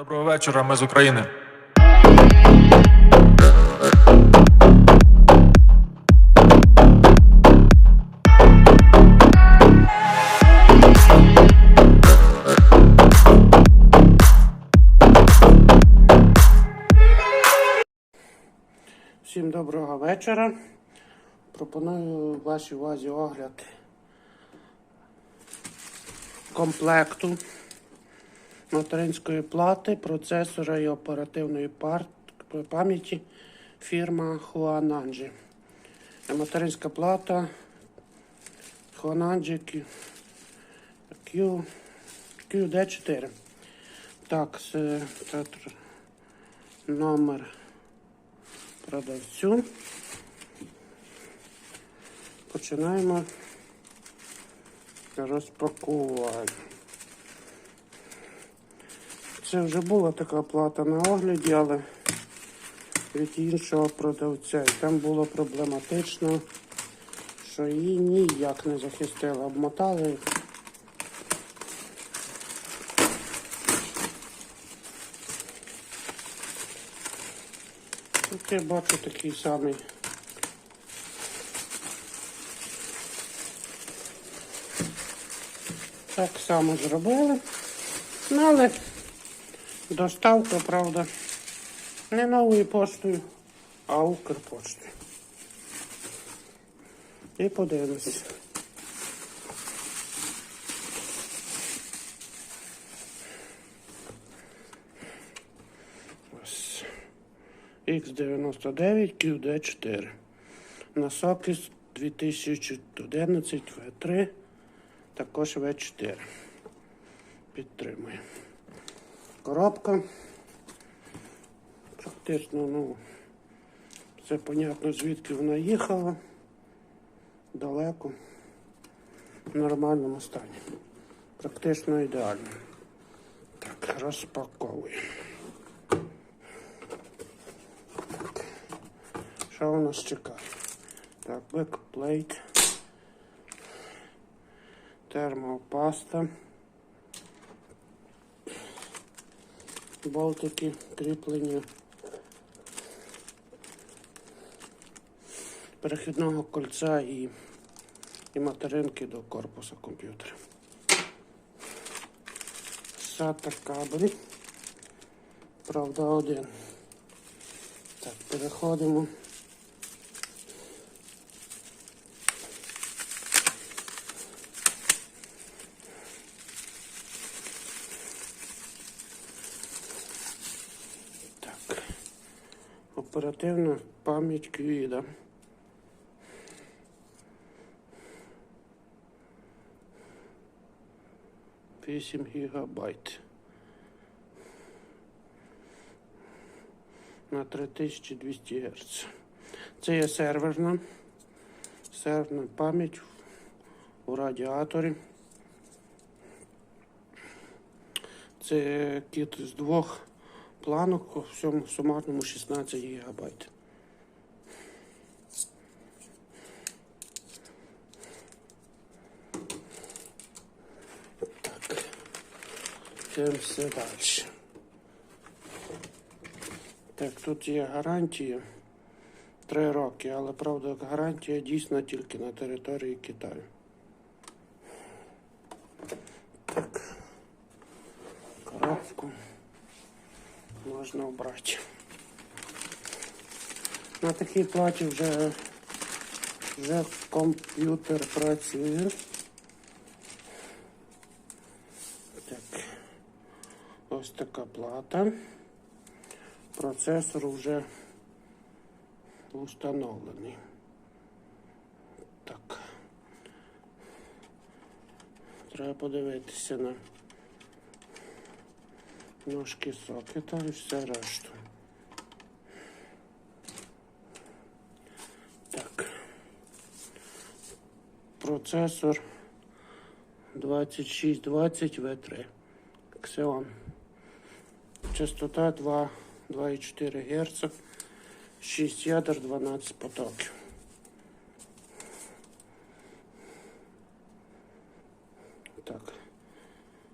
Доброго вечора, ми з України. Всім доброго вечора. Пропоную вашій увазі огляд комплекту материнської плати, процесора і оперативної пам'яті фірма Huananji. Материнська плата Huananji Q, Q, QD4. Так, це, це номер продавцю. Починаємо розпакувати. Це вже була така плата на огляді, але від іншого продавця. І там було проблематично, що її ніяк не захистили. Обмотали. Тут я бачу такий самий. Так само зробили. Ну, але доставка, правда, не новою поштою, а Укрпоштою. І подивимось. Ось. X99 QD4. На Сокіс 2011 V3, також V4. Підтримує. Коробка. Практично, ну, все понятно, звідки вона їхала. Далеко. В нормальному стані. Практично ідеально. Так, розпаковуємо. Що у нас чекає? Так, бекплейт. Термопаста. Болтики кріплення. Перехідного кольця і, і материнки до корпуса комп'ютера. САТА кабель. Правда, один. Так, переходимо. Оперативна пам'ять QIDA. Вісім гігабайт. На 3200 Гц. Це є серверна. Серверна пам'ять у радіаторі. Це кіт з двох планок, у всьому сумарному 16 гігабайт. Так. Дивимося далі. Так, тут є гарантія 3 роки, але правда гарантія дійсна тільки на території Китаю. Так. Коробку можна обрати. На такій платі вже, вже комп'ютер працює. Так. Ось така плата. Процесор вже установлений. Так. Треба подивитися на ножки сокета і все решту. Так. Процесор 2620 V3. Xeon. Частота 2, 2,4 Гц. 6 ядер, 12 потоків. Так.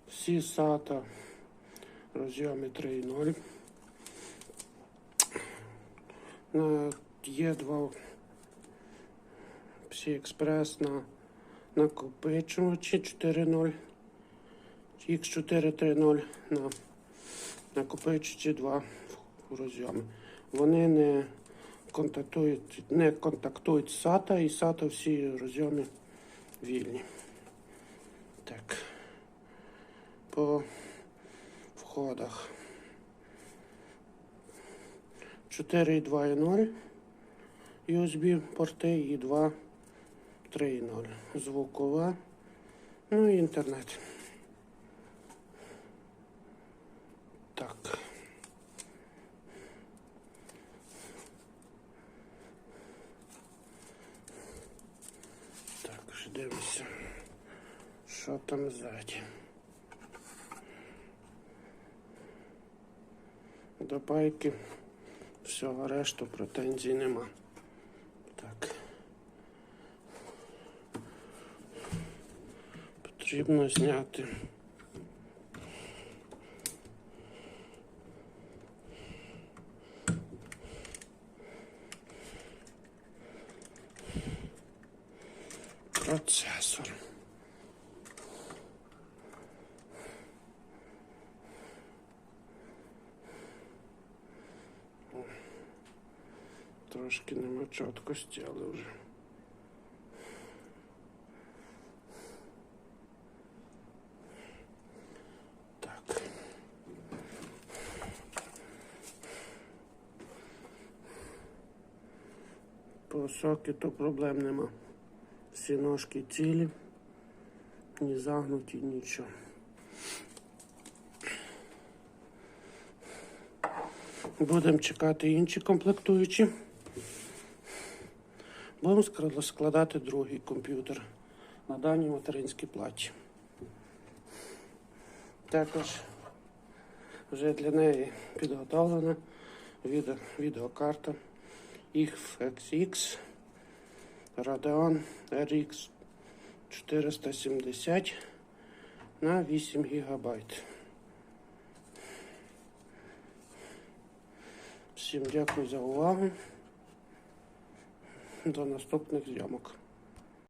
Всі SATA розйоми 3.0. На є два всі експрес на накопичувачі 4.0. X4 3.0 на накопичувачі 2 розйоми. Вони не контактують, не контактують з SATA і SATA всі розйоми вільні. Так. По входах. 4.2.0 USB порти і 2 3.0. Звукова. Ну і інтернет. Так. Так, дивимося. Що там ззаді? До пайки всього решту претензій нема. Так. Потрібно зняти. Процесор. Трошки нема чіткості, але вже. Так. По сокету проблем нема. Всі ножки цілі, ні загнуті, нічого. Будемо чекати інші комплектуючі. Будемо скла- складати другий комп'ютер на даній материнській платі. Також вже для неї підготовлена відео, відеокарта XFX Radeon RX 470 на 8 ГБ. Всім дякую за увагу. До наступних зйомок.